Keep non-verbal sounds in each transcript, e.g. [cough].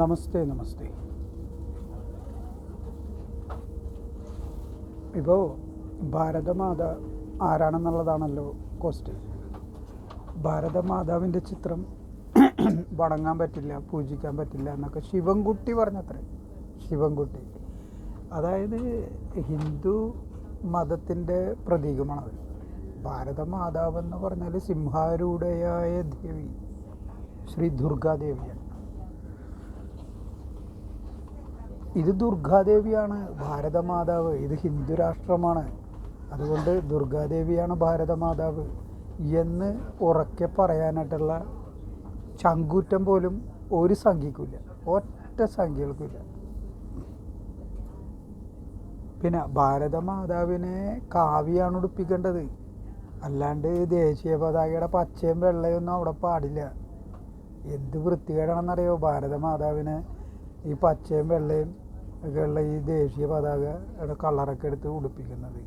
നമസ്തേ നമസ്തേ. ഇപ്പോൾ ഭാരതമാത ആരാണെന്നുള്ളതാണല്ലോ ക്വസ്റ്റ്യൻ ഭാരതമാതാവിന്റെ ചിത്രം [clears throat] വണങ്ങാൻ പറ്റില്ല പൂജിക്കാൻ പറ്റില്ല എന്നൊക്കെ ശിവൻകുട്ടി പറഞ്ഞത്രേ. ശിവൻകുട്ടി. അതായത് ഹിന്ദു മതത്തിന്റെ പ്രതീകമാണത് ഭാരതമാതാവെന്ന് പറഞ്ഞാൽ സിംഹാരൂഢയായ ദേവി ശ്രീ ദുർഗാദേവിയാണ്. ഇത് ദുർഗാദേവിയാണ് ഭാരതമാതാവ്. ഇത് ഹിന്ദു രാഷ്ട്രമാണ്. അതുകൊണ്ട് ദുർഗാദേവിയാണ് ഭാരതമാതാവ് എന്ന് ഉറക്കെ പറയാനായിട്ടുള്ള ചങ്കൂറ്റം പോലും ഒരു സംഖ്യക്കില്ല ഒറ്റ സംഖ്യകൾക്കില്ല പിന്നെ ഭാരതമാതാവിനെ കാവ്യാണ് ഉടുപ്പിക്കേണ്ടത്. അല്ലാണ്ട് ദേശീയ പതാകയുടെ പച്ചയും വെള്ളയൊന്നും അവിടെ പാടില്ല. എന്ത് വൃത്തികേടാണെന്നറിയോ? ഭാരതമാതാവിനെ ഈ പച്ചയും വെള്ളയും ഒക്കെ ഉള്ള ഈ ദേശീയ പതാകയുടെ കളറൊക്കെ എടുത്ത് ഉടുപ്പിക്കുന്നത്.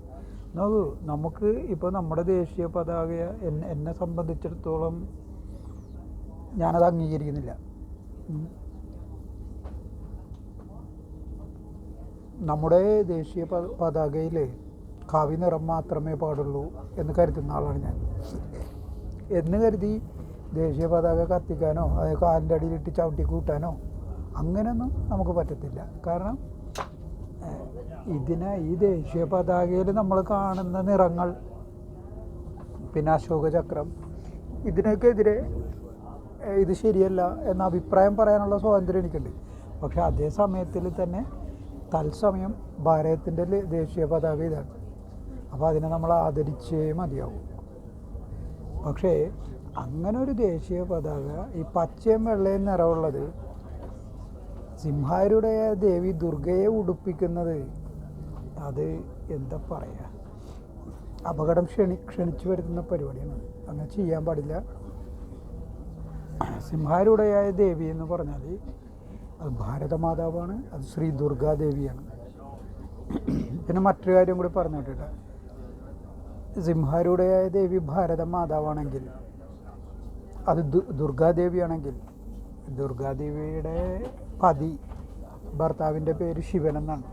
നോക്കൂ നമുക്ക് ഇപ്പോൾ നമ്മുടെ ദേശീയ പതാക എന്നെ എന്നെ സംബന്ധിച്ചിടത്തോളം ഞാനത് അംഗീകരിക്കുന്നില്ല. നമ്മുടെ ദേശീയ പതാകയിൽ കാവി നിറം മാത്രമേ പാടുള്ളൂ എന്ന് കരുതുന്ന ആളാണ് ഞാൻ. എന്ന് കരുതി ദേശീയ പതാക കത്തിക്കാനോ അത് കാലിന്റെ അടിയിലിട്ട് ചവിട്ടി കൂട്ടാനോ അങ്ങനെയൊന്നും നമുക്ക് പറ്റത്തില്ല. കാരണം ഇതിനെ ഈ ദേശീയ പതാകയിൽ നമ്മൾ കാണുന്ന നിറങ്ങൾ പിന്നെ അശോക ചക്രം ഇതിനൊക്കെ എതിരെ ഇത് ശരിയല്ല എന്ന അഭിപ്രായം പറയാനുള്ള സ്വാതന്ത്ര്യം എനിക്കുണ്ട്. പക്ഷെ അതേ സമയത്തിൽ തന്നെ തത്സമയം ഭാരതത്തിന്റെ ദേശീയ പതാക ഇതാണ്. അപ്പോൾ അതിനെ നമ്മൾ ആദരിച്ചേ മതിയാവും. പക്ഷേ അങ്ങനെ ഒരു ദേശീയ പതാക ഈ പച്ചയും വെള്ളയും നിറമുള്ളത് സിംഹാരുടെ ദേവി ദുർഗയെ ഉടുപ്പിക്കുന്നത്. അത് എന്താ പറയുക അപകടം ക്ഷണി ക്ഷണിച്ചു വരുത്തുന്ന പരിപാടിയാണ്. അങ്ങനെ ചെയ്യാൻ പാടില്ല. സിംഹാരൂഢയായ ദേവി എന്ന് പറഞ്ഞാൽ അത് ഭാരതമാതാവാണ് അത് ശ്രീ ദുർഗാദേവിയാണ് പിന്നെ മറ്റൊരു കാര്യം കൂടി പറഞ്ഞു കേട്ടോ. സിംഹാരൂഢയായ ദേവി ഭാരതമാതാവാണെങ്കിൽ അത് ദു- ദുർഗാദേവിയാണെങ്കിൽ ദുർഗാദേവിയുടെ പതി. ഭർത്താവിന്റെ പേര് ശിവൻ എന്നാണ്.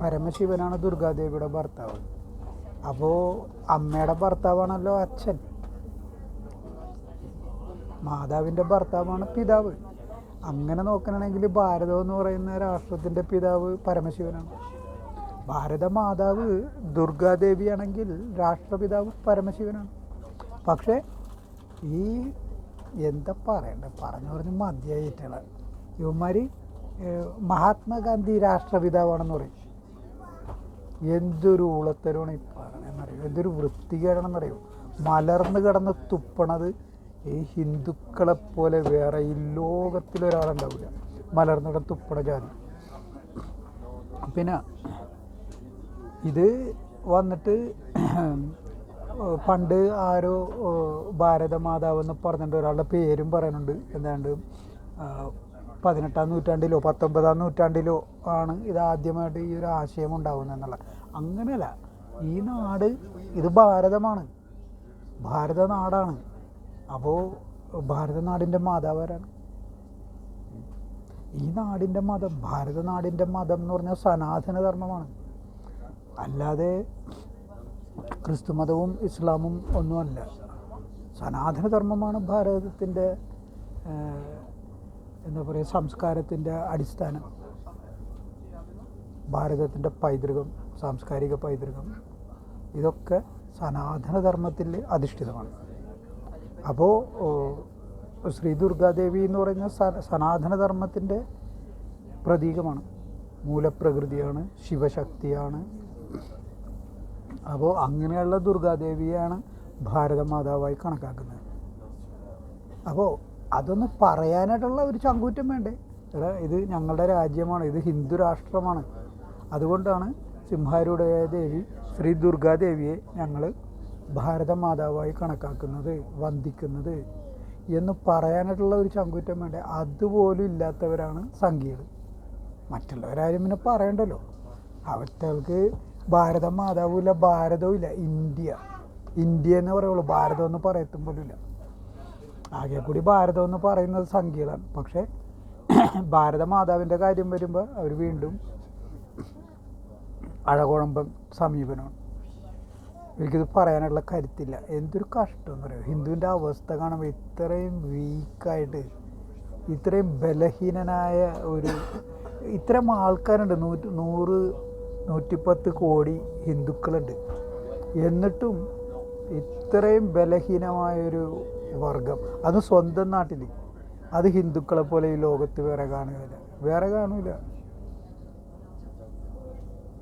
പരമശിവനാണ് ദുർഗാദേവിയുടെ ഭർത്താവ്. അപ്പോൾ അമ്മയുടെ ഭർത്താവാണല്ലോ അച്ഛൻ. മാതാവിന്റെ ഭർത്താവാണ് പിതാവ്. അങ്ങനെ നോക്കണമെങ്കിൽ ഭാരതം എന്ന് പറയുന്ന രാഷ്ട്രത്തിന്റെ പിതാവ് പരമശിവനാണ്. ഭാരത മാതാവ് ദുർഗാദേവിയാണെങ്കിൽ രാഷ്ട്രപിതാവ് പരമശിവനാണ്. പക്ഷേ ഈ എന്താ പറയണ്ടേ? പറഞ്ഞു പറഞ്ഞ് മതിയായിട്ടാണ് ഇവന്മാർ മഹാത്മാഗാന്ധി രാഷ്ട്രപിതാവാണെന്ന് പറയും. എന്തൊരു ഉളത്തരമാണ് ഈ പറയണെന്നറിയോ എന്തൊരു വൃത്തികേടാണെന്നറിയോ? മലർന്നു കിടന്ന് തുപ്പണത് ഈ ഹിന്ദുക്കളെ പോലെ വേറെ ഈ ലോകത്തിലൊരാളുണ്ടാവില്ല. മലർന്നു കിടന്ന് തുപ്പണ ജാതി. പിന്നെ ഇത് വന്നിട്ട് പണ്ട് ആരോ ഭാരതമാതാവ് എന്ന് പറഞ്ഞിട്ട് ഒരാളുടെ പേരും പറയുന്നുണ്ട് എന്താണ്ട് പതിനെട്ടാം നൂറ്റാണ്ടിലോ പത്തൊമ്പതാം നൂറ്റാണ്ടിലോ ആണ് ഇത് ആദ്യമായിട്ട് ഈ ഒരു ആശയം ഉണ്ടാവുന്നത് എന്നുള്ള അങ്ങനെയല്ല ഈ നാട് ഇത് ഭാരതമാണ്. ഭാരത നാടാണ് അപ്പോൾ ഭാരതനാടിന്റെ മാതാവാരാണ് ഈ നാടിന്റെ മതം ഭാരതനാടിന്റെ മതം എന്ന് പറഞ്ഞാൽ സനാതനധർമ്മമാണ്. അല്ലാതെ ക്രിസ്തു മതവും ഇസ്ലാമും ഒന്നുമല്ല. സനാതനധർമ്മമാണ് ഭാരതത്തിന്റെ എന്താ പറയുക സംസ്കാരത്തിന്റെ അടിസ്ഥാനം. ഭാരതത്തിന്റെ പൈതൃകം സാംസ്കാരിക പൈതൃകം ഇതൊക്കെ സനാതനധർമ്മത്തിൽ അധിഷ്ഠിതമാണ്. അപ്പോൾ ശ്രീ ദുർഗാദേവി എന്ന് പറയുന്ന സ- സനാതന ധർമ്മത്തിന്റെ പ്രതീകമാണ്. മൂലപ്രകൃതിയാണ് ശിവശക്തിയാണ്. അപ്പോൾ അങ്ങനെയുള്ള ദുർഗാദേവിയാണ് ഭാരതമാതാവായി കണക്കാക്കുന്നത്. അപ്പോൾ അതൊന്ന് പറയാനായിട്ടുള്ള ഒരു ചങ്കൂറ്റം വേണ്ടേ? എടാ ഇത് ഞങ്ങളുടെ രാജ്യമാണ്. ഇത് ഹിന്ദു രാഷ്ട്രമാണ്. അതുകൊണ്ടാണ് സിംഹാരൂഢ ദേവി ശ്രീ ദുർഗാദേവിയെ ഞങ്ങൾ ഭാരത മാതാവായി കണക്കാക്കുന്നത് വന്ദിക്കുന്നത് എന്ന് പറയാനായിട്ടുള്ള ഒരു ചങ്കൂറ്റം വേണ്ടേ? അതുപോലും ഇല്ലാത്തവരാണ് സംഖ്യകൾ മറ്റുള്ളവരാരും പിന്നെ പറയണ്ടല്ലോ. അവറ്റകൾക്ക് ഭാരതം മാതാവും ഇല്ല ഭാരതവും ഇല്ല ഇന്ത്യ. ഇന്ത്യ എന്ന് പറയുള്ളൂ. ഭാരതം എന്ന് പറയത്തും ഇല്ല ആകെ കൂടി ഭാരതം എന്ന് പറയുന്നത് സംഖ്യകളാണ്. പക്ഷേ ഭാരതമാതാവിന്റെ കാര്യം വരുമ്പോൾ അവർ വീണ്ടും അഴകുഴമ്പം സമീപനമാണ്. എനിക്കിത് പറയാനുള്ള കരുത്തില്ല. എന്തൊരു കഷ്ടം എന്ന് പറയുക. ഹിന്ദുവിന്റെ അവസ്ഥ കാണുമ്പോൾ ഇത്രയും വീക്കായിട്ട് ഇത്രയും ബലഹീനനായ ഒരു ഇത്രയും ആൾക്കാരുണ്ട്. നൂറ്റി നൂറ് നൂറ്റിപ്പത്ത് കോടി ഹിന്ദുക്കളുണ്ട്. എന്നിട്ടും ഇത്രയും ബലഹീനമായൊരു വർഗം. അത് സ്വന്തം നാട്ടിൽ അത് ഹിന്ദുക്കളെ പോലെ ഈ ലോകത്ത് വേറെ കാണുകയില്ല. വേറെ കാണൂല.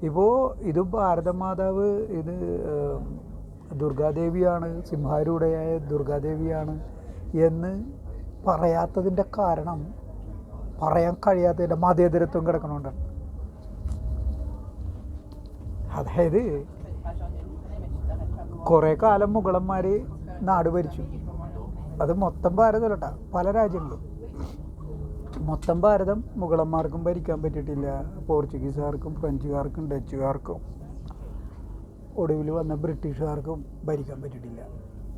ഇപ്പോൾ ഇത് ഭാരതമാതാവ് ഇത് ദുർഗാദേവിയാണ് സിംഹാരൂഢയായ ദുർഗാദേവിയാണ് എന്ന് പറയാത്തതിന്റെ കാരണം പറയാൻ കഴിയാത്തതിന്റെ മതേതരത്വം കിടക്കണോണ്ടാണ്. അതായത് കുറേ കാലം മുഗളന്മാർ നാട് ഭരിച്ചു. അത് മൊത്തം ഭാരതമല്ലട്ട പല രാജ്യങ്ങളും. മൊത്തം ഭാരതം മുഗളന്മാർക്കും ഭരിക്കാൻ പറ്റിയിട്ടില്ല. പോർച്ചുഗീസുകാർക്കും ഫ്രഞ്ചുകാർക്കും ഡച്ചുകാർക്കും. ഒടുവിൽ വന്ന ബ്രിട്ടീഷുകാർക്കും ഭരിക്കാൻ പറ്റിയിട്ടില്ല.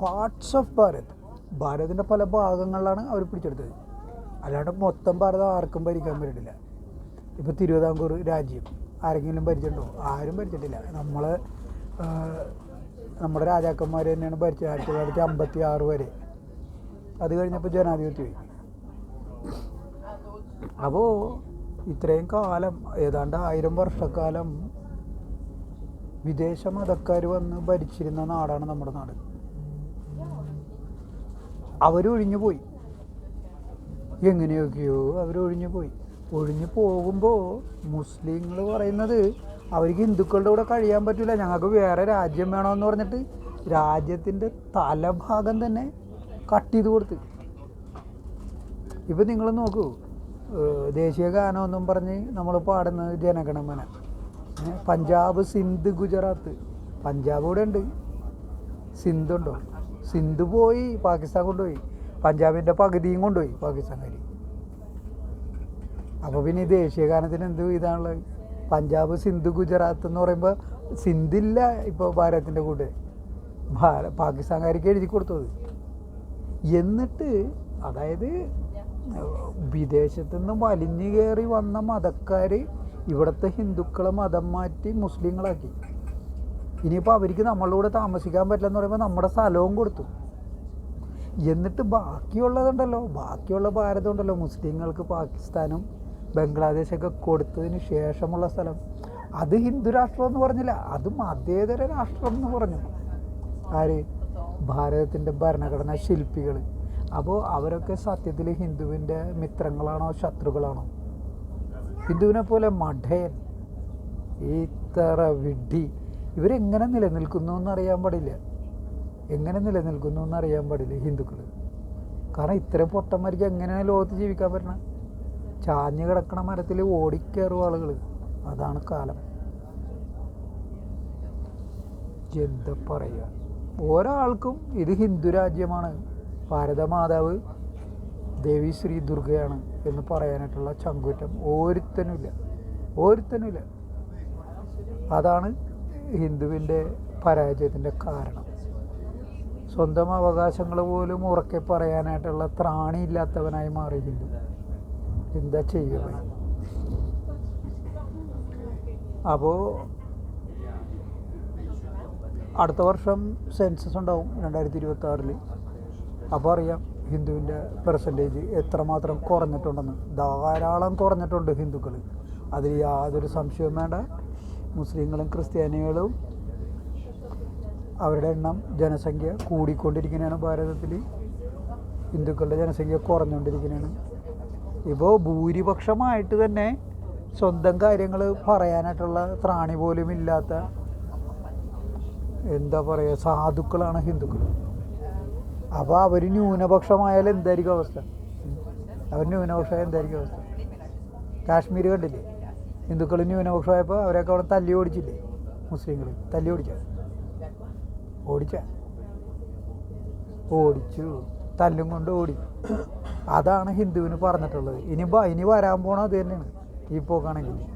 പാർട്സ് ഓഫ് ഭാരത് ഭാരതത്തിന്റെ പല ഭാഗങ്ങളിലാണ് അവർ പിടിച്ചെടുത്തത്. അല്ലാണ്ട് മൊത്തം ഭാരതം ആർക്കും ഭരിക്കാൻ പറ്റിയിട്ടില്ല. ഇപ്പോൾ തിരുവിതാംകൂർ രാജ്യം ആരെങ്കിലും ഭരിച്ചിട്ടുണ്ടോ? ആരും ഭരിച്ചിട്ടില്ല. നമ്മൾ നമ്മുടെ രാജാക്കന്മാർ തന്നെയാണ് ഭരിച്ചത് ആയിരത്തി തൊള്ളായിരത്തി അമ്പത്തി ആറ് വരെ. അത് കഴിഞ്ഞപ്പോൾ ജനാധിപത്യമായി അപ്പോൾ ഇത്രയും കാലം ഏതാണ്ട് ആയിരം വർഷക്കാലം വിദേശ മതക്കാർ വന്ന് ഭരിച്ചിരുന്ന നാടാണ് നമ്മുടെ നാട്. അവരൊഴിഞ്ഞു പോയി. എങ്ങനെയൊക്കെയോ അവരൊഴിഞ്ഞു പോയി. ഒഴിഞ്ഞു പോകുമ്പോൾ മുസ്ലിങ്ങൾ പറയുന്നത് അവർക്ക് ഹിന്ദുക്കളുടെ കൂടെ കഴിയാൻ പറ്റില്ല ഞങ്ങൾക്ക് വേറെ രാജ്യം വേണമെന്ന് പറഞ്ഞിട്ട് രാജ്യത്തിന്റെ തലഭാഗം തന്നെ കട്ട് ചെയ്ത് കൊടുത്ത്. ഇപ്പം നിങ്ങൾ നോക്കൂ ദേശീയ ഗാനമെന്നും പറഞ്ഞ് നമ്മൾ പാടുന്നത് ജനഗണമന. പഞ്ചാബ് സിന്ധ് ഗുജറാത്ത്. പഞ്ചാബ് ഇവിടെ ഉണ്ട്. സിന്ധുണ്ടോ സിന്ധ് പോയി പാകിസ്ഥാൻ കൊണ്ടുപോയി. പഞ്ചാബിന്റെ പകുതിയും കൊണ്ടുപോയി പാകിസ്ഥാൻകാർ അപ്പോൾ പിന്നെ ഈ ദേശീയ ഗാനത്തിന് എന്ത് ഇതാണുള്ളത്? പഞ്ചാബ് സിന്ധു ഗുജറാത്ത് എന്ന് പറയുമ്പോൾ സിന്ധില്ല ഇപ്പോൾ ഭാരതത്തിന്റെ കൂടെ ഭാര പാകിസ്ഥാൻകാർക്ക് എഴുതി കൊടുത്തത്. എന്നിട്ട് അതായത് വിദേശത്തു നിന്ന് വലിഞ്ഞു കയറി വന്ന മതക്കാർ ഇവിടുത്തെ ഹിന്ദുക്കളെ മതം മാറ്റി മുസ്ലിങ്ങളാക്കി. ഇനിയിപ്പോൾ അവർക്ക് നമ്മളുടെ താമസിക്കാൻ പറ്റില്ലെന്ന് പറയുമ്പോൾ നമ്മുടെ സ്ഥലവും കൊടുത്തു. എന്നിട്ട് ബാക്കിയുള്ളതുണ്ടല്ലോ. ബാക്കിയുള്ള ഭാരതം ഉണ്ടല്ലോ. മുസ്ലിങ്ങൾക്ക് പാകിസ്ഥാനും ബംഗ്ലാദേശൊക്കെ കൊടുത്തതിന് ശേഷമുള്ള സ്ഥലം. അത് ഹിന്ദു രാഷ്ട്രം എന്ന് പറഞ്ഞില്ല അത് മതേതര രാഷ്ട്രം എന്ന് പറഞ്ഞു. ആര്? ഭാരതത്തിന്റെ ഭരണഘടനാ ശില്പികൾ അപ്പോൾ അവരൊക്കെ സത്യത്തിൽ ഹിന്ദുവിന്റെ മിത്രങ്ങളാണോ ശത്രുക്കളാണോ? ഹിന്ദുവിനെ പോലെ മഠയൻ ഇത്ര വിഡ്ഢി ഇവരെങ്ങനെ നിലനിൽക്കുന്നു എന്നറിയാൻ പാടില്ല. എങ്ങനെ നിലനിൽക്കുന്നു എന്നറിയാൻ പാടില്ല ഹിന്ദുക്കൾ കാരണം ഇത്ര പൊട്ടന്മാർക്ക് എങ്ങനെയാണ് ലോകത്ത് ജീവിക്കാൻ പറ്റണം? ചാഞ്ഞ് കിടക്കണ മരത്തിൽ ഓടിക്കയറും ആളുകൾ അതാണ് കാലം. എന്താ പറയുക ഒരാൾക്കും ഇത് ഹിന്ദു രാജ്യമാണ്. ഭാരതമാതാവ് ദേവി ശ്രീ ദുർഗയാണ് എന്ന് പറയാനായിട്ടുള്ള ചങ്കുറ്റം ഒരുത്തനുമില്ല. ഒരുത്തനുമില്ല. അതാണ് ഹിന്ദുവിന്റെ പരാജയത്തിന്റെ കാരണം. സ്വന്തം അവകാശങ്ങൾ പോലും ഉറക്കെ പറയാനായിട്ടുള്ള ത്രാണിയില്ലാത്തവനായി മാറി ഹിന്ദു. എന്താ ചെയ്യുക? അപ്പോൾ അടുത്ത വർഷം സെൻസസ് ഉണ്ടാവും രണ്ടായിരത്തി ഇരുപത്തി ആറിൽ അപ്പോൾ അറിയാം ഹിന്ദുവിന്റെ പെർസെന്റേജ് എത്രമാത്രം കുറഞ്ഞിട്ടുണ്ടെന്ന്. ധാരാളം കുറഞ്ഞിട്ടുണ്ട് ഹിന്ദുക്കൾ അതിൽ യാതൊരു സംശയവും വേണ്ട. മുസ്ലിങ്ങളും ക്രിസ്ത്യാനികളും അവരുടെ എണ്ണം ജനസംഖ്യ കൂടിക്കൊണ്ടിരിക്കുന്നതാണ് ഭാരതത്തിൽ ഹിന്ദുക്കളുടെ ജനസംഖ്യ കുറഞ്ഞുകൊണ്ടിരിക്കുന്നതാണ് ഇപ്പോൾ ഭൂരിപക്ഷമായിട്ട് തന്നെ സ്വന്തം കാര്യങ്ങൾ പറയാനായിട്ടുള്ള ത്രാണി പോലും ഇല്ലാത്ത എന്താ പറയുക സാധുക്കളാണ് ഹിന്ദുക്കൾ. അപ്പോൾ അവർ ന്യൂനപക്ഷമായാൽ എന്തായിരിക്കും അവസ്ഥ? അവർ ന്യൂനപക്ഷമായ എന്തായിരിക്കും അവസ്ഥ? കാശ്മീർ കണ്ടില്ലേ? ഹിന്ദുക്കൾ ന്യൂനപക്ഷമായപ്പോൾ അവരൊക്കെ അവിടെ തല്ലി ഓടിച്ചില്ലേ? മുസ്ലിങ്ങൾ തല്ലി ഓടിച്ച? ഓടിച്ച? ഓടിച്ചു. തല്ലും കൊണ്ട് ഓടി. അതാണ് ഹിന്ദുവിന് പറഞ്ഞിട്ടുള്ളത്. ഇനി ഇനി വരാൻ പോണ അത് തന്നെയാണ് ഈ പോക്കാണെങ്കിൽ.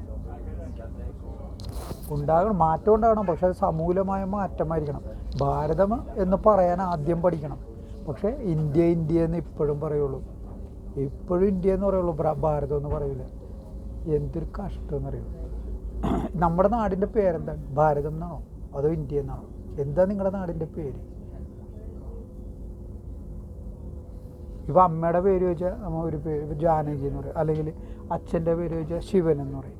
ഉണ്ടാകണം മാറ്റം ഉണ്ടാകണം. പക്ഷെ സമൂലമായ മാറ്റമായിരിക്കണം. ഭാരതം എന്ന് പറയാൻ ആദ്യം പഠിക്കണം. പക്ഷേ ഇന്ത്യ ഇന്ത്യ എന്ന് ഇപ്പോഴും പറയുള്ളൂ. ഇപ്പോഴും ഇന്ത്യ എന്ന് പറയുള്ളൂ. ഭാരതം എന്ന് പറയില്ല എന്തൊരു കഷ്ടം എന്ന് എന്നറിയോ നമ്മുടെ നാടിന്റെ പേരെന്താണ്? ഭാരതം എന്നാണോ? അതോ ഇന്ത്യ എന്നാണോ? എന്താ നിങ്ങളുടെ നാടിന്റെ പേര്? ഇപ്പം അമ്മയുടെ പേര് ചോദിച്ചാൽ നമ്മൾ ഒരു പേര് ജാനകി എന്ന് പറയും. അല്ലെങ്കിൽ അച്ഛന്റെ പേര് ചോദിച്ചാൽ ശിവൻ എന്ന് പറയും.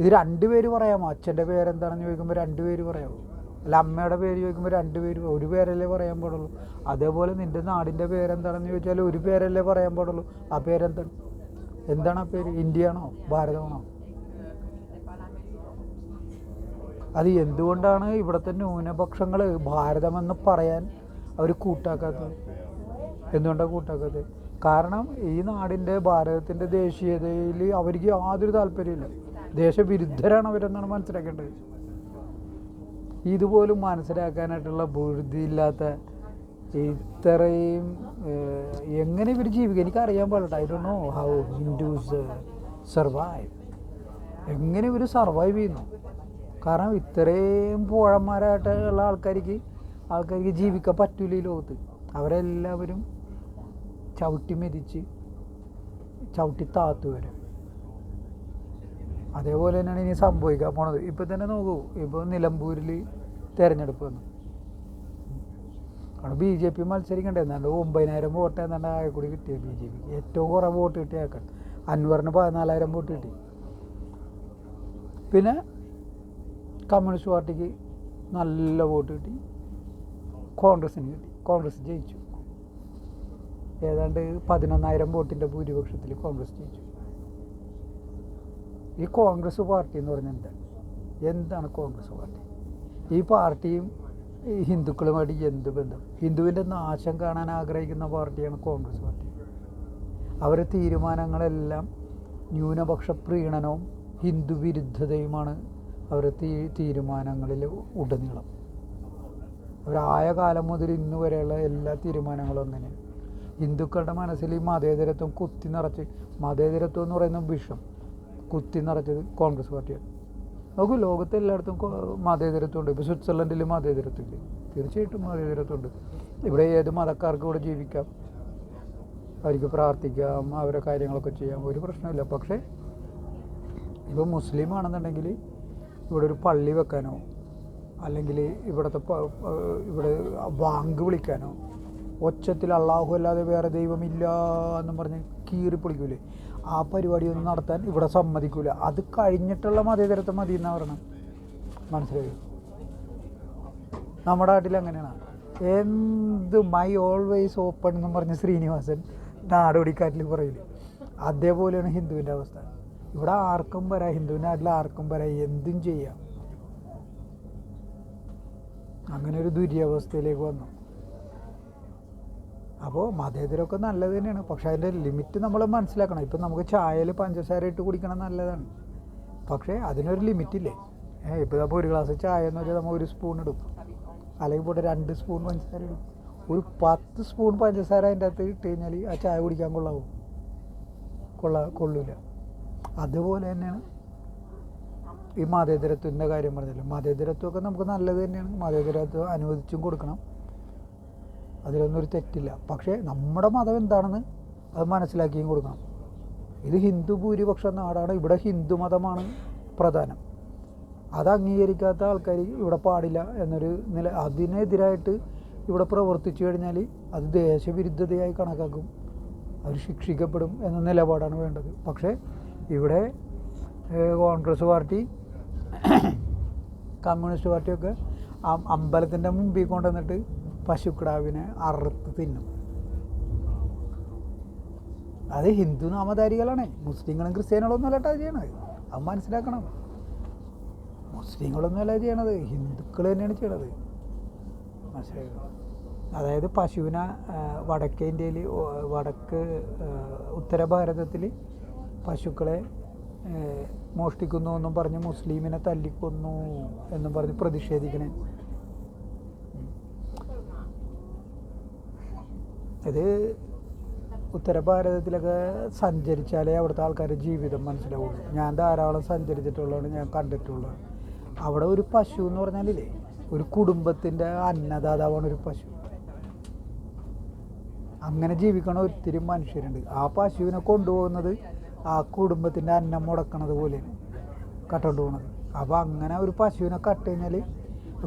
ഇത് രണ്ട് പേര് പറയാമോ? അച്ഛന്റെ പേരെന്താണെന്ന് ചോദിക്കുമ്പോൾ രണ്ട് പേര് പറയാമോ? അല്ല അമ്മയുടെ പേര് ചോദിക്കുമ്പോൾ രണ്ട് പേര് ഒരു പേരല്ലേ പറയാൻ പാടുള്ളൂ. അതേപോലെ നിന്റെ നാടിന്റെ പേരെന്താണെന്ന് ചോദിച്ചാൽ ഒരു പേരല്ലേ പറയാൻ പാടുള്ളൂ. ആ പേരെന്താണ് എന്താണ് ആ പേര്? ഇന്ത്യയാണോ? ഭാരതമാണോ? അത് എന്തുകൊണ്ടാണ് ഇവിടുത്തെ ന്യൂനപക്ഷങ്ങൾ ഭാരതമെന്ന് പറയാൻ അവർ കൂട്ടാക്കാത്തത്? എന്തുകൊണ്ടാണ് കൂട്ടാക്കാത്തത് കാരണം ഈ നാടിന്റെ ഭാരതത്തിന്റെ ദേശീയതയിൽ അവർക്ക് യാതൊരു താല്പര്യമില്ല ദേശവിരുദ്ധരാണ് അവരെന്നാണ് മനസ്സിലാക്കേണ്ടത്. ഇതുപോലും മനസ്സിലാക്കാനായിട്ടുള്ള ബുദ്ധിയില്ലാത്ത ഇത്രയും എങ്ങനെ ഇവർ ജീവിക്കുക എനിക്കറിയാൻ പാടില്ല. I do know how Hindus survive എങ്ങനെ ഇവർ സർവൈവ് ചെയ്യുന്നു? കാരണം ഇത്രയും പോഴന്മാരായിട്ടുള്ള ആൾക്കാർക്ക് ആൾക്കാർക്ക് ജീവിക്കാൻ പറ്റില്ല ഈ ലോകത്ത്. അവരെല്ലാവരും ചവിട്ടി മെതിച്ച് ചവിട്ടി താത്തു വരെ. അതേപോലെ തന്നെയാണ് ഇനി സംഭവിക്കാൻ പോണത്. ഇപ്പം തന്നെ നോക്കൂ. ഇപ്പൊ നിലമ്പൂരിൽ തിരഞ്ഞെടുപ്പ് വന്നു. അവിടെ ബി ജെ പി മത്സരിക്കണ്ടേ? എന്നാണ്ട് ഒമ്പതിനായിരം വോട്ട് എന്നാണ്ട് ആകെ കൂടി കിട്ടിയത് ബി ജെ പിക്ക് ഏറ്റവും കുറേ വോട്ട് കിട്ടിയ ആൾക്കാർ. അൻവറിന് പതിനാലായിരം വോട്ട് കിട്ടി. പിന്നെ കമ്മ്യൂണിസ്റ്റ് പാർട്ടിക്ക് നല്ല വോട്ട് കിട്ടി. കോൺഗ്രസിന് കിട്ടി. കോൺഗ്രസ് ജയിച്ചു. ഏതാണ്ട് പതിനൊന്നായിരം വോട്ടിന്റെ ഭൂരിപക്ഷത്തിൽ കോൺഗ്രസ് ജയിച്ചു. ഈ കോൺഗ്രസ് പാർട്ടി എന്ന് പറഞ്ഞാൽ എന്താണ് എന്താണ് കോൺഗ്രസ് പാർട്ടി? ഈ പാർട്ടിയും ഈ ഹിന്ദുക്കളുമായിട്ട് എന്ത് ബന്ധം? ഹിന്ദുവിന്റെ നാശം കാണാൻ ആഗ്രഹിക്കുന്ന പാർട്ടിയാണ് കോൺഗ്രസ് പാർട്ടി. അവരെ തീരുമാനങ്ങളെല്ലാം ന്യൂനപക്ഷ പ്രീണനവും ഹിന്ദു വിരുദ്ധതയുമാണ് അവരുടെ തീ തീരുമാനങ്ങളിൽ ഉടനീളം. അവരായ കാലം മുതൽ ഇന്ന് വരെയുള്ള എല്ലാ തീരുമാനങ്ങളും അങ്ങനെയാണ്. ഹിന്ദുക്കളുടെ മനസ്സിൽ ഈ മതേതരത്വം കുത്തി നിറച്ച് മതേതരത്വം എന്ന് പറയുന്ന വിഷം കുത്തി നിറച്ചത് കോൺഗ്രസ് പാർട്ടിയാണ്. നോക്കൂ ലോകത്ത് എല്ലായിടത്തും മതേതരത്വമുണ്ട് ഇപ്പോൾ സ്വിറ്റ്സർലൻഡിൽ മതേതരത്വമില്ല തീർച്ചയായിട്ടും മതേതരത്വമുണ്ട് ഇവിടെ ഏത് മതക്കാർക്കും ഇവിടെ ജീവിക്കാം? അവർക്ക് പ്രാർത്ഥിക്കാം അവരെ കാര്യങ്ങളൊക്കെ ചെയ്യാം. ഒരു പ്രശ്നമില്ല. പക്ഷേ ഇപ്പോൾ മുസ്ലിം ആണെന്നുണ്ടെങ്കിൽ ഇവിടെ ഒരു പള്ളി വെക്കാനോ അല്ലെങ്കിൽ ഇവിടുത്തെ ഇവിടെ വാങ്ക് വിളിക്കാനോ ഒച്ചത്തിൽ അള്ളാഹു അല്ലാതെ വേറെ ദൈവമില്ല എന്ന് പറഞ്ഞ് കീറി പൊളിക്കൂലേ. ആ പരിപാടിയൊന്നും നടത്താൻ ഇവിടെ സമ്മതിക്കൂല. അത് കഴിഞ്ഞിട്ടുള്ള മതേതരത്വം മതി എന്നാ പറയണം മനസ്സിലായോ? നമ്മുടെ നാട്ടിൽ അങ്ങനെയാണ്. എന്ത് മൈ ഓൾവേസ് ഓപ്പൺ എന്നും പറഞ്ഞ് ശ്രീനിവാസൻ നാടോടിക്കാറ്റിൽ പറയില്ല. അതേപോലെയാണ് ഹിന്ദുവിന്റെ അവസ്ഥ. ഇവിടെ ആർക്കും വരാം ഹിന്ദുവിന്റെ നാട്ടിൽ ആർക്കും വരാം എന്തും ചെയ്യാം. അങ്ങനെ ഒരു ദുര്യവസ്ഥയിലേക്ക് വന്നു. അപ്പോൾ മതേതരമൊക്കെ നല്ലത് തന്നെയാണ്. പക്ഷേ അതിന്റെ ലിമിറ്റ് നമ്മൾ മനസ്സിലാക്കണം. ഇപ്പം നമുക്ക് ചായയിൽ പഞ്ചസാര ഇട്ട് കുടിക്കണം നല്ലതാണ്. പക്ഷേ അതിനൊരു ലിമിറ്റില്ലേ ഏഹ് ഇപ്പോൾ അപ്പോൾ ഒരു ഗ്ലാസ് ചായ എന്ന് വെച്ചാൽ നമ്മൾ ഒരു സ്പൂൺ ഇടും. അല്ലെങ്കിൽ പോട്ടെ രണ്ട് സ്പൂൺ പഞ്ചസാര ഇടും. ഒരു പത്ത് സ്പൂൺ പഞ്ചസാര അതിന്റെ അകത്ത് ഇട്ട് കഴിഞ്ഞാൽ ആ ചായ കുടിക്കാൻ കൊള്ളാവും? കൊള്ള കൊള്ളൂല. അതുപോലെ തന്നെയാണ് ഈ മതേതരത്വത്തിന്റെ കാര്യം പറഞ്ഞല്ലോ. മതേതരത്വമൊക്കെ നമുക്ക് നല്ലത് തന്നെയാണ്. മതേതരത്വം അനുവദിച്ചും കൊടുക്കണം. അതിലൊന്നും ഒരു തെറ്റില്ല. പക്ഷേ നമ്മുടെ മതം എന്താണെന്ന് അത് മനസ്സിലാക്കിയും കൊടുക്കണം. ഇത് ഹിന്ദു ഭൂരിപക്ഷ നാടാണ്. ഇവിടെ ഹിന്ദു മതമാണ് പ്രധാനം. അത് അംഗീകരിക്കാത്ത ആൾക്കാർ ഇവിടെ പാടില്ല എന്നൊരു നില അതിനെതിരായിട്ട് ഇവിടെ പ്രവർത്തിച്ചു കഴിഞ്ഞാൽ അത് ദേശവിരുദ്ധതയായി കണക്കാക്കും. അവർ ശിക്ഷിക്കപ്പെടും എന്ന നിലപാടാണ് വേണ്ടത്. പക്ഷേ ഇവിടെ കോൺഗ്രസ് പാർട്ടി കമ്മ്യൂണിസ്റ്റ് പാർട്ടിയൊക്കെ അമ്പലത്തിന്റെ മുമ്പിൽ കൊണ്ടുവന്നിട്ട് പശുക്കിടാവിനെ അറുത്ത് തിന്നും. അത് ഹിന്ദു നാമധാരികളാണ്. മുസ്ലിങ്ങളും ക്രിസ്ത്യാനികളൊന്നും അല്ല ചെയ്യണത്. അത് മനസ്സിലാക്കണം. മുസ്ലിങ്ങളൊന്നും അല്ല ചെയ്യണത്. ഹിന്ദുക്കൾ തന്നെയാണ് ചെയ്യണത്. മനസ്സിലായോ? അതായത് പശുവിനെ വടക്കേ ഇന്ത്യയിൽ വടക്ക് ഉത്തര ഭാരതത്തിൽ പശുക്കളെ മോഷ്ടിക്കുന്നു എന്നും പറഞ്ഞ് മുസ്ലിമിനെ തല്ലിക്കൊന്നു എന്നും പറഞ്ഞ് പ്രതിഷേധിക്കണേ. ഇത് ഉത്തര ഭാരതത്തിലൊക്കെ സഞ്ചരിച്ചാലേ അവിടുത്തെ ആൾക്കാരുടെ ജീവിതം മനസ്സിലാവുള്ളൂ. ഞാൻ ധാരാളം സഞ്ചരിച്ചിട്ടുള്ളതാണ് ഞാൻ കണ്ടിട്ടുള്ളത് അവിടെ ഒരു പശു എന്ന് പറഞ്ഞാലില്ലേ ഒരു കുടുംബത്തിന്റെ അന്നദാതാവാണ് ഒരു പശു. അങ്ങനെ ജീവിക്കണ ഒത്തിരി മനുഷ്യരുണ്ട്. ആ പശുവിനെ കൊണ്ടുപോകുന്നത് ആ കുടുംബത്തിന്റെ അന്നം മുടക്കണത് പോലെയാണ് കട്ടുകൊണ്ട് പോകുന്നത് അപ്പോൾ അങ്ങനെ ഒരു പശുവിനെ കട്ട് കഴിഞ്ഞാൽ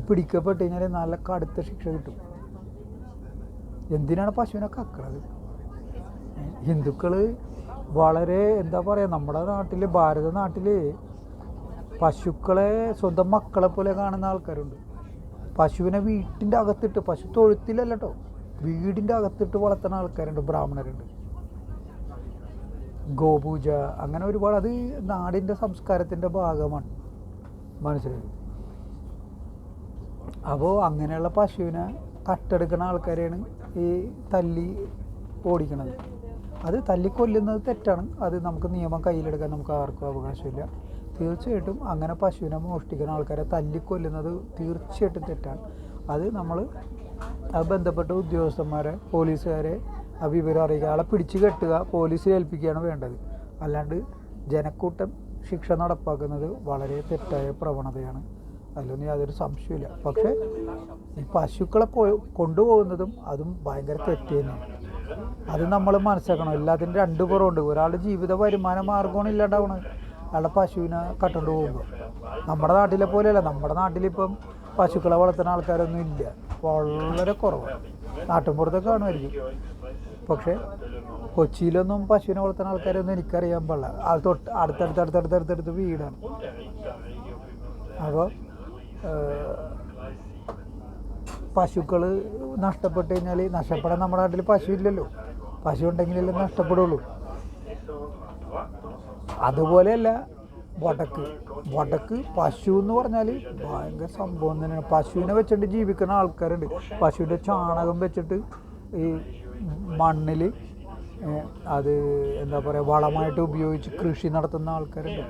പിടിക്കപ്പെട്ട് കഴിഞ്ഞാൽ നല്ല കടുത്ത ശിക്ഷ കിട്ടും. എന്തിനാണ് പശുവിനെ കക്കണത്? ഹിന്ദുക്കൾ വളരെ എന്താ പറയുക നമ്മുടെ നാട്ടിൽ ഭാരത നാട്ടിൽ പശുക്കളെ സ്വന്തം മക്കളെ പോലെ കാണുന്ന ആൾക്കാരുണ്ട്. പശുവിനെ വീട്ടിന്റെ അകത്തിട്ട് പശു തൊഴുത്തിലല്ല കേട്ടോ വീടിന്റെ അകത്തിട്ട് വളർത്തുന്ന ആൾക്കാരുണ്ട് ബ്രാഹ്മണരുണ്ട്. ഗോപൂജ അങ്ങനെ ഒരുപാട് അത് നാടിന്റെ സംസ്കാരത്തിന്റെ ഭാഗമാണ്. മനസ്സിലായി? അപ്പോൾ അങ്ങനെയുള്ള പശുവിനെ കട്ടെടുക്കുന്ന ആൾക്കാരെയാണ് ഈ തല്ലി ഓടിക്കണത്. അത് തല്ലിക്കൊല്ലുന്നത് തെറ്റാണ്. അത് നമുക്ക് നിയമം കയ്യിലെടുക്കാൻ നമുക്ക് ആർക്കും അവകാശമില്ല. തീർച്ചയായിട്ടും അങ്ങനെ പശുവിനെ മോഷ്ടിക്കുന്ന ആൾക്കാരെ തല്ലിക്കൊല്ലുന്നത് തീർച്ചയായിട്ടും തെറ്റാണ്. അത് നമ്മൾ അത് ബന്ധപ്പെട്ട ഉദ്യോഗസ്ഥന്മാരെ പോലീസുകാരെ ആ വിവരം അറിയിക്കുക. ആളെ പിടിച്ചു കെട്ടുക പോലീസിൽ ഏൽപ്പിക്കുകയാണ് വേണ്ടത്. അല്ലാണ്ട് ജനക്കൂട്ടം ശിക്ഷ നടപ്പാക്കുന്നത് വളരെ തെറ്റായ പ്രവണതയാണ്. അതിലൊന്നും യാതൊരു സംശയമില്ല പക്ഷേ ഈ പശുക്കളെ കൊണ്ടുപോകുന്നതും അതും ഭയങ്കര തെറ്റ് തന്നെയാണ്. അത് നമ്മൾ മനസ്സിലാക്കണം. എല്ലാത്തിനും രണ്ട് പുറമുണ്ട് ഒരാളുടെ ജീവിത വരുമാന മാർഗമാണ് ഇല്ലാണ്ടാവണത്. അയാളുടെ പശുവിനെ കട്ടുകൊണ്ട് പോകുമ്പോൾ നമ്മുടെ നാട്ടിലെ പോലെയല്ല. നമ്മുടെ നാട്ടിലിപ്പം പശുക്കളെ വളർത്തുന്ന ആൾക്കാരൊന്നും ഇല്ല. വളരെ കുറവാണ്. നാട്ടിൻപുറത്തൊക്കെ കാണുമായിരിക്കും. പക്ഷേ കൊച്ചിയിലൊന്നും പശുവിനെ വളർത്തുന്ന ആൾക്കാരൊന്നും എനിക്കറിയാൻ പാടില്ല. അത് തൊട്ട് അടുത്തടുത്തടുത്തടുത്തടുത്ത് അടുത്തടുത്ത് അടുത്തടുത്ത് വീടാണ്. അപ്പോൾ പശുക്കൾ നഷ്ടപ്പെട്ട് കഴിഞ്ഞാൽ നഷ്ടപ്പെടാൻ നമ്മുടെ നാട്ടിൽ പശു ഇല്ലല്ലോ പശു ഉണ്ടെങ്കിലല്ലേ നഷ്ടപ്പെടുള്ളൂ. അതുപോലെയല്ല വടക്ക്. വടക്ക് പശു എന്ന് പറഞ്ഞാൽ ഭയങ്കര സംഭവം തന്നെയാണ്. പശുവിനെ വെച്ചിട്ട് ജീവിക്കുന്ന ആൾക്കാരുണ്ട്. പശുവിന്റെ ചാണകം വെച്ചിട്ട് ഈ മണ്ണിൽ അത് എന്താ പറയുക വളമായിട്ട് ഉപയോഗിച്ച് കൃഷി നടത്തുന്ന ആൾക്കാരുണ്ട്.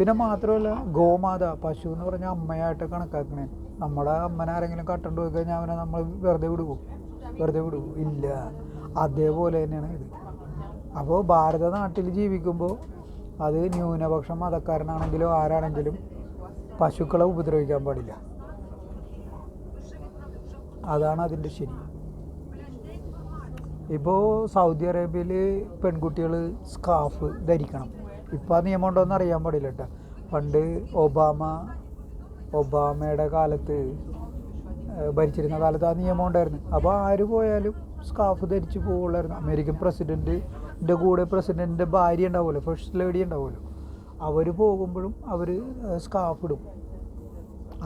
പിന്നെ മാത്രമല്ല ഗോമാത പശു എന്ന് പറഞ്ഞാൽ അമ്മയായിട്ട് കണക്കാക്കണേ. നമ്മളെ അമ്മനെ ആരെങ്കിലും കട്ടണ്ട് പോയി കഴിഞ്ഞാൽ അവനെ നമ്മൾ വെറുതെ വിടുവോ? വെറുതെ വിടുവോ? ഇല്ല. അതേപോലെ തന്നെയാണ് ഇത്. അപ്പോൾ ഭാരത നാട്ടിൽ ജീവിക്കുമ്പോൾ അത് ന്യൂനപക്ഷം മതക്കാരനാണെങ്കിലും ആരാണെങ്കിലും പശുക്കളെ ഉപദ്രവിക്കാൻ പാടില്ല. അതാണ് അതിന്റെ ശരി. ഇപ്പോൾ സൗദി അറേബ്യയിൽ പെൺകുട്ടികൾ സ്കാഫ് ധരിക്കണം. ഇപ്പോൾ ആ നിയമം ഉണ്ടോയെന്ന് അറിയാൻ പാടില്ല കേട്ടോ. പണ്ട് ഒബാമ ഒബാമയുടെ കാലത്ത് ഭരിച്ചിരുന്ന കാലത്ത് ആ നിയമം ഉണ്ടായിരുന്നു. അപ്പോൾ ആര് പോയാലും സ്കാഫ് ധരിച്ച് പോകുള്ളായിരുന്നു അമേരിക്കൻ പ്രസിഡന്റിന്റെ കൂടെ പ്രസിഡന്റിന്റെ ഭാര്യ ഉണ്ടാവുമല്ലോ ഫസ്റ്റ് ലേഡി ഉണ്ടാവുമല്ലോ. അവർ പോകുമ്പോഴും അവർ സ്കാഫ് ഇടും.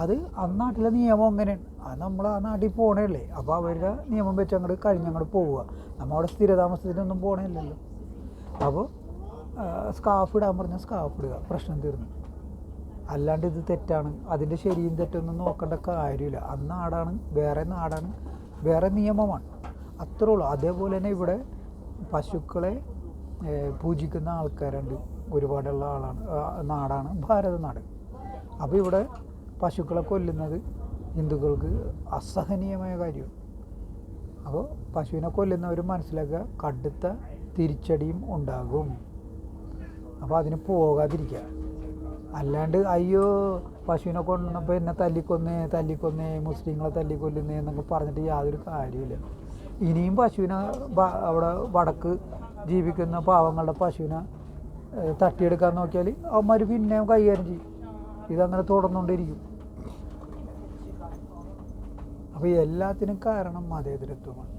അത് ആ നാട്ടിലെ നിയമം അങ്ങനെയാണ്. അത് നമ്മൾ ആ നാട്ടിൽ പോകണല്ലേ അപ്പോൾ അവരുടെ നിയമം വെച്ച് അങ്ങോട്ട് കഴിഞ്ഞങ്ങോട്ട് പോവുക. നമ്മൾ അവിടെ സ്ഥിരതാമസത്തിനൊന്നും അല്ലല്ലോ അപ്പോൾ സ്കാഫ് ഇടാൻ പറഞ്ഞാൽ സ്കാഫ് ഇടുക പ്രശ്നം തീർന്നു. അല്ലാണ്ട് ഇത് തെറ്റാണ്. അതിന്റെ ശരിയും തെറ്റൊന്നും നോക്കേണ്ട കാര്യമില്ല. അന്ന് നാടാണ് വേറെ നാടാണ് വേറെ നിയമമാണ്. അത്രേ ഉള്ളൂ അതേപോലെ തന്നെ ഇവിടെ പശുക്കളെ പൂജിക്കുന്ന ആൾക്കാരുണ്ട്. ഒരുപാടുള്ള ആളാണ്. നാടാണ് ഭാരതനാട് അപ്പോൾ ഇവിടെ പശുക്കളെ കൊല്ലുന്നത് ഹിന്ദുക്കൾക്ക് അസഹനീയമായ കാര്യമാണ്. അപ്പോൾ പശുവിനെ കൊല്ലുന്നവർ മനസ്സിലാക്കുക കടുത്ത തിരിച്ചടിയും ഉണ്ടാകും. അപ്പോൾ അതിന് പോകാതിരിക്കുക. അല്ലാണ്ട് അയ്യോ പശുവിനെ കൊണ്ടപ്പോൾ എന്നെ തല്ലിക്കൊന്നേ തല്ലിക്കൊന്നേ മുസ്ലിങ്ങളെ തല്ലിക്കൊല്ലുന്നേ എന്നൊക്കെ പറഞ്ഞിട്ട് യാതൊരു കാര്യമില്ല ഇനിയും പശുവിനെ അവിടെ വടക്ക് ജീവിക്കുന്ന പാവങ്ങളുടെ പശുവിനെ തട്ടിയെടുക്കാൻ നോക്കിയാൽ അവന്മാർ പിന്നെയും കൈകാര്യം ചെയ്യും. ഇതങ്ങനെ തുടർന്നുകൊണ്ടിരിക്കും അപ്പോൾ എല്ലാത്തിനും കാരണം മതേതരത്വമാണ്.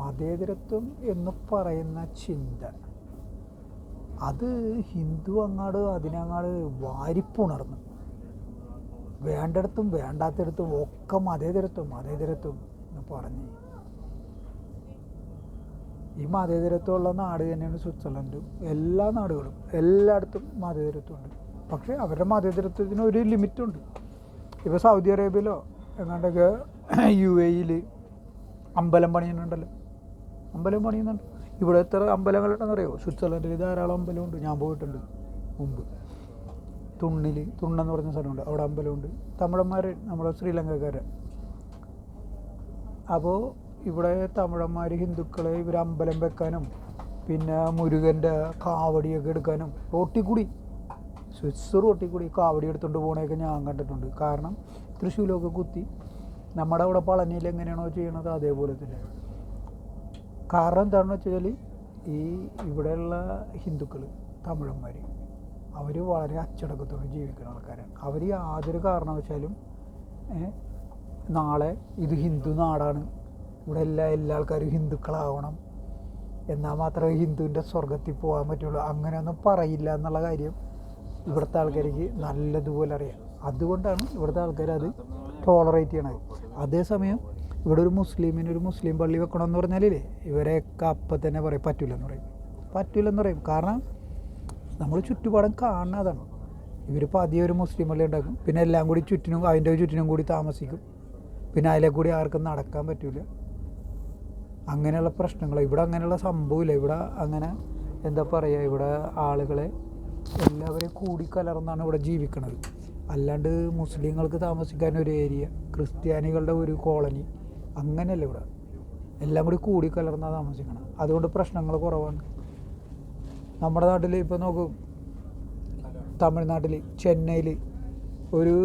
മതേതരത്വം എന്ന് പറയുന്ന ചിന്ത. അത് ഹിന്ദു അങ്ങാട് അതിനങ്ങാട് വാരിപ്പുണർന്നു. വേണ്ടടത്തും വേണ്ടാത്തിടത്തും ഒക്കെ മതേതരത്വം മതേതരത്വം എന്ന് പറഞ്ഞ്. ഈ മതേതരത്വമുള്ള നാട് തന്നെയാണ് സ്വിറ്റ്സർലൻഡും. എല്ലാ നാടുകളും എല്ലായിടത്തും മതേതരത്വമുണ്ട്. പക്ഷേ അവരുടെ മതേതരത്വത്തിന് ഒരു ലിമിറ്റുണ്ട്. ഇപ്പോൾ സൗദി അറേബ്യയിലോ എങ്ങാണ്ടൊക്കെ യു എയിൽ അമ്പലം പണിയുന്നുണ്ടല്ലോ. അമ്പലം പണിയുന്നുണ്ട്. ഇവിടെ എത്ര അമ്പലങ്ങളുണ്ടെന്ന് അറിയോ സ്വിറ്റ്സർലൻഡിൽ ധാരാളം അമ്പലമുണ്ട്. ഞാൻ പോയിട്ടുണ്ട് മുമ്പ്. തുണ്ണിൽ തുണ്ണെന്ന് പറഞ്ഞ സ്ഥലമുണ്ട്. അവിടെ അമ്പലമുണ്ട്. തമിഴന്മാർ നമ്മുടെ ശ്രീലങ്കക്കാരെ. അപ്പോൾ ഇവിടെ തമിഴന്മാർ ഹിന്ദുക്കളെ ഇവർ അമ്പലം വെക്കാനും പിന്നെ മുരുകന്റെ കാവടിയൊക്കെ എടുക്കാനും റോട്ടിൽ കൂടി സ്വിസ് റോട്ടിൽ കൂടി കാവടി എടുത്തുകൊണ്ട് പോകണയൊക്കെ ഞാൻ കണ്ടിട്ടുണ്ട്. കാരണം തൃശ്ശൂലൊക്കെ കുത്തി. നമ്മുടെ അവിടെ പളനിയിൽ എങ്ങനെയാണോ ചെയ്യണത് അതേപോലെ തന്നെ. കാരണം എന്താണെന്ന് വെച്ചാൽ ഈ ഇവിടെയുള്ള ഹിന്ദുക്കൾ തമിഴന്മാർ അവർ വളരെ അച്ചടക്കത്തോടെ ജീവിക്കുന്ന ആൾക്കാരാണ്. അവർ യാതൊരു കാരണവശാലും നാളെ ഇത് ഹിന്ദു നാടാണ്. ഇവിടെ എല്ലാ എല്ലാ ആൾക്കാരും ഹിന്ദുക്കളാവണം. എന്നാൽ മാത്രമേ ഹിന്ദുവിന്റെ സ്വർഗത്തിൽ പോകാൻ പറ്റുള്ളൂ. അങ്ങനെയൊന്നും പറയില്ല എന്നുള്ള കാര്യം ഇവിടുത്തെ ആൾക്കാർക്ക് നല്ലതുപോലെ അറിയാം. അതുകൊണ്ടാണ് ഇവിടുത്തെ ആൾക്കാർ അത് ടോളറേറ്റ് ചെയ്യണത്. അതേസമയം ഇവിടെ ഒരു മുസ്ലിമിന് ഒരു മുസ്ലിം പള്ളി വെക്കണമെന്ന് പറഞ്ഞാലേ ഇവരെയൊക്കെ അപ്പം തന്നെ പറയും പറ്റൂലെന്ന് പറയും. പറ്റൂലെന്ന് പറയും. കാരണം നമ്മൾ ചുറ്റുപാടും കാണുന്നതാണ് ഇവർ പതിയെ ഒരു മുസ്ലിം പള്ളി ഉണ്ടാക്കും. പിന്നെ എല്ലാം കൂടി ചുറ്റിനും അതിന്റെ ചുറ്റിനും കൂടി താമസിക്കും. പിന്നെ അതിലെ കൂടി ആർക്കും നടക്കാൻ പറ്റൂല. അങ്ങനെയുള്ള പ്രശ്നങ്ങൾ. ഇവിടെ അങ്ങനെയുള്ള സംഭവമില്ല. ഇവിടെ അങ്ങനെ എന്താ പറയുക ഇവിടെ ആളുകളെ എല്ലാവരെയും കൂടിക്കലർന്നാണ് ഇവിടെ ജീവിക്കുന്നത് അല്ലാണ്ട് മുസ്ലിങ്ങൾക്ക് താമസിക്കാൻ ഒരു ഏരിയ ക്രിസ്ത്യാനികളുടെ ഒരു കോളനി അങ്ങനെയല്ല ഇവിടെ. എല്ലാം കൂടി കൂടി കൂടിക്കലർന്നാണ് താമസിക്കണം. അതുകൊണ്ട് പ്രശ്നങ്ങൾ കുറവാണ്. നമ്മുടെ നാട്ടിൽ ഇപ്പോൾ നോക്കും തമിഴ്നാട്ടിൽ ചെന്നൈയിൽ ഒരു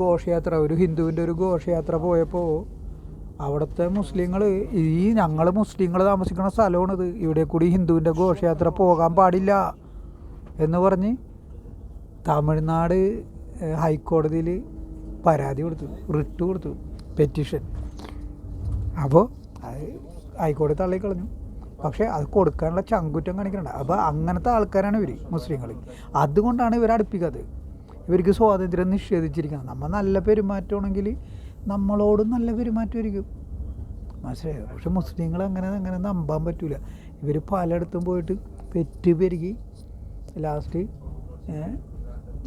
ഘോഷയാത്ര ഒരു ഹിന്ദുവിന്റെ ഒരു ഘോഷയാത്ര പോയപ്പോൾ അവിടുത്തെ മുസ്ലിങ്ങൾ ഈ ഞങ്ങൾ മുസ്ലിങ്ങൾ താമസിക്കുന്ന സ്ഥലമാണിത്. ഇവിടെ കൂടി ഹിന്ദുവിന്റെ ഘോഷയാത്ര പോകാൻ പാടില്ല എന്ന് പറഞ്ഞ് തമിഴ്നാട് ഹൈക്കോടതിയിൽ പരാതി കൊടുത്തു റിട്ട് കൊടുത്തു പെറ്റീഷൻ. അപ്പോൾ അത് ഹൈക്കോടതി തള്ളിക്കളഞ്ഞു പക്ഷേ അത് കൊടുക്കാനുള്ള ചങ്കുറ്റം കാണിക്കുന്നുണ്ട്. അപ്പോൾ അങ്ങനത്തെ ആൾക്കാരാണ് ഇവർ മുസ്ലിങ്ങൾ അതുകൊണ്ടാണ് ഇവർ അടുപ്പിക്കാത്തത്. ഇവർക്ക് സ്വാതന്ത്ര്യം നിഷേധിച്ചിരിക്കുന്നത്. നമ്മൾ നല്ല പെരുമാറ്റമാണെങ്കിൽ നമ്മളോടും നല്ല പെരുമാറ്റമായിരിക്കും. മനസ്സിലായോ? പക്ഷെ മുസ്ലിങ്ങൾ അങ്ങനെ അങ്ങനെ നമ്പാൻ പറ്റില്ല ഇവർ പലയിടത്തും പോയിട്ട് പെറ്റ് പെരുകി ലാസ്റ്റ്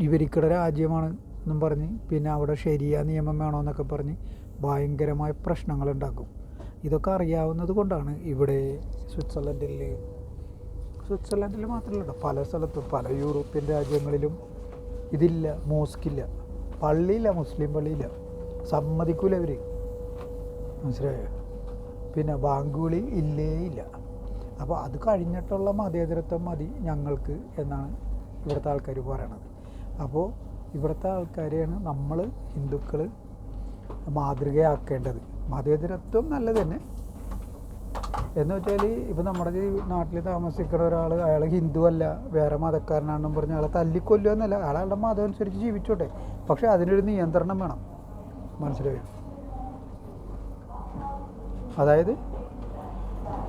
ഇവർക്കിടെ രാജ്യമാണ് എന്നും പറഞ്ഞ് പിന്നെ അവിടെ ശരിയ നിയമം വേണമെന്നൊക്കെ പറഞ്ഞ് ഭയങ്കരമായ പ്രശ്നങ്ങൾ ഉണ്ടാക്കും ഇതൊക്കെ അറിയാവുന്നത് കൊണ്ടാണ് ഇവിടെ സ്വിറ്റ്സർലൻഡിൽ സ്വിറ്റ്സർലൻഡിൽ മാത്രമല്ല പല സ്ഥലത്തും പല യൂറോപ്യൻ രാജ്യങ്ങളിലും ഇതില്ല മോസ്കില്ല. പള്ളിയില്ല മുസ്ലിം പള്ളിയില്ല. സമ്മതിക്കൂല അവർ മനസ്സിലായോ? പിന്നെ ബാങ്കുകളി ഇല്ലേ ഇല്ല അപ്പോൾ അത് കഴിഞ്ഞിട്ടുള്ള മതേതരത്വം മതി ഞങ്ങൾക്ക് എന്നാണ് ഇവിടുത്തെ ആൾക്കാർ പറയണത്. അപ്പോൾ ഇവിടുത്തെ ആൾക്കാരെയാണ് നമ്മൾ ഹിന്ദുക്കൾ മാതൃകയാക്കേണ്ടത്. മതേതരത്വം നല്ലത് തന്നെ. എന്ന് വെച്ചാൽ ഇപ്പം നമ്മുടെ ഈ നാട്ടിൽ താമസിക്കുന്ന ഒരാൾ അയാൾ ഹിന്ദു അല്ല വേറെ മതക്കാരനാണെന്നും പറഞ്ഞ് അയാളെ തല്ലിക്കൊല്ലുക എന്നല്ല അയാളുടെ മതം അനുസരിച്ച് ജീവിച്ചോട്ടെ. പക്ഷെ അതിനൊരു നിയന്ത്രണം വേണം. മനസ്സിലായോ? അതായത്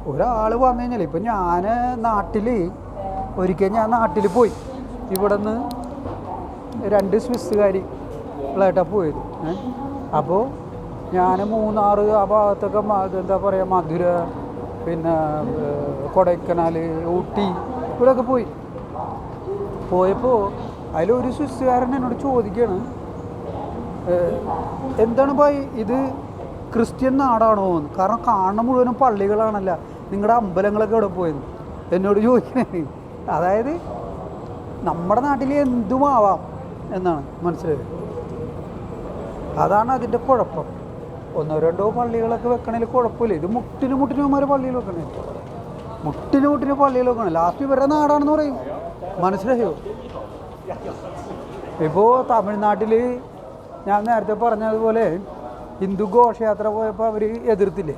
ഒരാൾ വന്നു കഴിഞ്ഞാൽ ഇപ്പം ഞാൻ നാട്ടിൽ ഒരിക്കൽ ഞാൻ നാട്ടിൽ പോയി. ഇവിടെ നിന്ന് രണ്ട് സ്വിസ്സുകാരികളായിട്ടാണ് പോയത്. ഏ? അപ്പോൾ ഞാൻ മൂന്നാർ ആ ഭാഗത്തൊക്കെ എന്താ പറയുക മധുര പിന്നെ കൊടൈക്കനാൽ ഊട്ടി ഇവിടെയൊക്കെ പോയി. പോയപ്പോൾ അതിലൊരു സ്വിസ്സുകാരൻ എന്നോട് ചോദിക്കുകയാണ് എന്താണ് ഭായി ഇത് ക്രിസ്ത്യൻ നാടാണോ എന്ന്? കാരണം കാണുന്ന മുഴുവനും പള്ളികളാണല്ല. നിങ്ങളുടെ അമ്പലങ്ങളൊക്കെ ഇവിടെ പോയത് എന്നോട് ചോദിക്കണേ. അതായത് നമ്മുടെ നാട്ടിൽ എന്തുമാവാം എന്നാണ് മനസ്സിലായത്. അതാണ് അതിന്റെ കുഴപ്പം. ഒന്നോ രണ്ടോ പള്ളികളൊക്കെ വെക്കണേൽ കുഴപ്പമില്ല. ഇത് മുട്ടിന് മുട്ടിന് ഇവന്മാർ പള്ളിയിൽ വെക്കണേ. മുട്ടിന് മുട്ടിന് പള്ളിയിൽ വെക്കണം. ലാസ്റ്റ് ഇവരുടെ നാടാണെന്ന് പറയും. മനസ്സിലായോ? ഇപ്പോൾ തമിഴ്നാട്ടിൽ ഞാൻ നേരത്തെ പറഞ്ഞതുപോലെ ഹിന്ദു ഘോഷയാത്ര പോയപ്പോൾ അവർ എതിർത്തില്ലേ?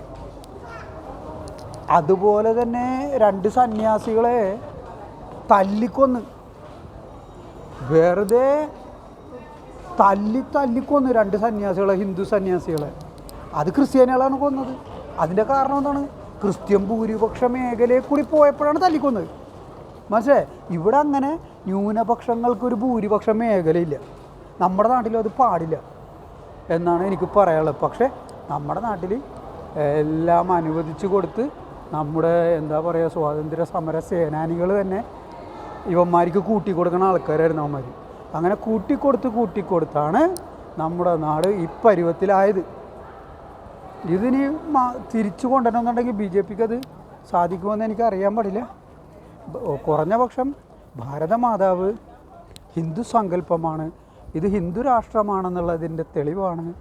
അതുപോലെ തന്നെ രണ്ട് സന്യാസികളെ തല്ലിക്കൊന്ന്. വെറുതെ തല്ലി തല്ലിക്കൊന്ന് രണ്ട് സന്യാസികളെ ഹിന്ദു സന്യാസികളെ. അത് ക്രിസ്ത്യാനികളാണ് കൊന്നത്. അതിന്റെ കാരണം എന്താണ്? ക്രിസ്ത്യൻ ഭൂരിപക്ഷ മേഖലയിൽ കൂടി പോയപ്പോഴാണ് തല്ലിക്കൊന്നത്. മനസ്സിലായി? ഇവിടെ അങ്ങനെ ന്യൂനപക്ഷങ്ങൾക്കൊരു ഭൂരിപക്ഷ മേഖലയില്ല. നമ്മുടെ നാട്ടിലും അത് പാടില്ല എന്നാണ് എനിക്ക് പറയാനുള്ളത്. പക്ഷേ നമ്മുടെ നാട്ടിൽ എല്ലാം അനുവദിച്ചു കൊടുത്ത് നമ്മുടെ എന്താ പറയുക സ്വാതന്ത്ര്യ സമര സേനാനികൾ തന്നെ ഇവന്മാർക്ക് കൂട്ടിക്കൊടുക്കുന്ന ആൾക്കാരായിരുന്നു അവന്മാർ അങ്ങനെ കൂട്ടിക്കൊടുത്ത് കൂട്ടിക്കൊടുത്താണ് നമ്മുടെ നാട് ഈ പരുവത്തിലായത്. ഇതിനി തിരിച്ചു കൊണ്ടുവരണമെന്നുണ്ടെങ്കിൽ ബി ജെ പിക്ക് അത് സാധിക്കുമെന്ന് എനിക്ക് അറിയാൻ പാടില്ല. കുറഞ്ഞ പക്ഷം ഭാരതമാതാവ് ഹിന്ദു സങ്കല്പമാണ്. ഇത് ഹിന്ദു രാഷ്ട്രമാണെന്നുള്ളതിന്റെ തെളിവാണ്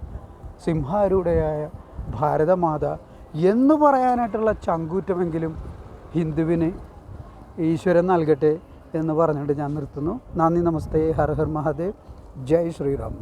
സിംഹാരൂഢയായ ഭാരതമാത എന്ന് പറയാനായിട്ടുള്ള ചങ്കൂറ്റമെങ്കിലും ഹിന്ദുവിന് ഈശ്വരൻ നൽകട്ടെ എന്ന് പറഞ്ഞിട്ട് ഞാൻ നിർത്തുന്നു. നന്ദി നമസ്തേ. ഹർ ഹർ മഹാദേവ്. ജയ് ശ്രീറാം.